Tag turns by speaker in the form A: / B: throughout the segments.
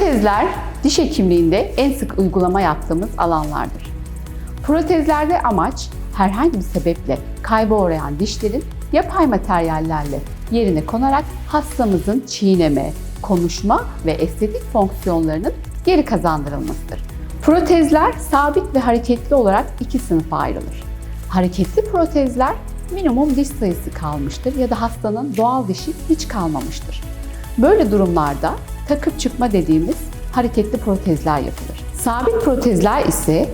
A: Protezler diş hekimliğinde en sık uygulama yaptığımız alanlardır. Protezlerde amaç herhangi bir sebeple kayba uğrayan dişlerin yapay materyallerle yerine konarak hastamızın çiğneme, konuşma ve estetik fonksiyonlarının geri kazandırılmasıdır. Protezler sabit ve hareketli olarak iki sınıfa ayrılır. Hareketli protezler minimum diş sayısı kalmıştır ya da hastanın doğal dişi hiç kalmamıştır. Böyle durumlarda takıp çıkma dediğimiz hareketli protezler yapılır. Sabit protezler ise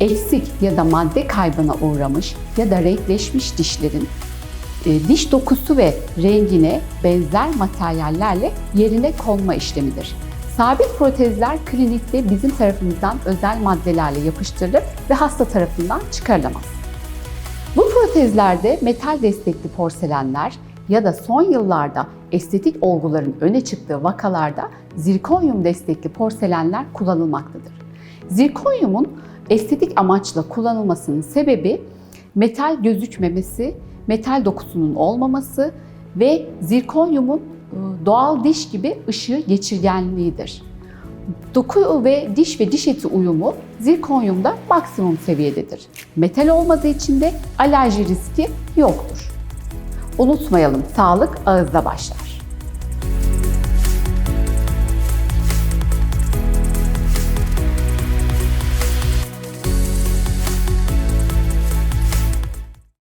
A: eksik ya da madde kaybına uğramış ya da renkleşmiş dişlerin e, diş dokusu ve rengine benzer materyallerle yerine konma işlemidir. Sabit protezler klinikte bizim tarafımızdan özel maddelerle yapıştırılır ve hasta tarafından çıkarılamaz. Bu protezlerde metal destekli porselenler ya da son yıllarda estetik olguların öne çıktığı vakalarda zirkonyum destekli porselenler kullanılmaktadır. Zirkonyumun estetik amaçla kullanılmasının sebebi metal gözükmemesi, metal dokusunun olmaması ve zirkonyumun e, doğal diş gibi ışığı geçirgenliğidir. Doku ve diş ve diş eti uyumu zirkonyumda maksimum seviyededir. Metal olmadığı için de alerji riski yoktur. Unutmayalım, sağlık ağızda başlar.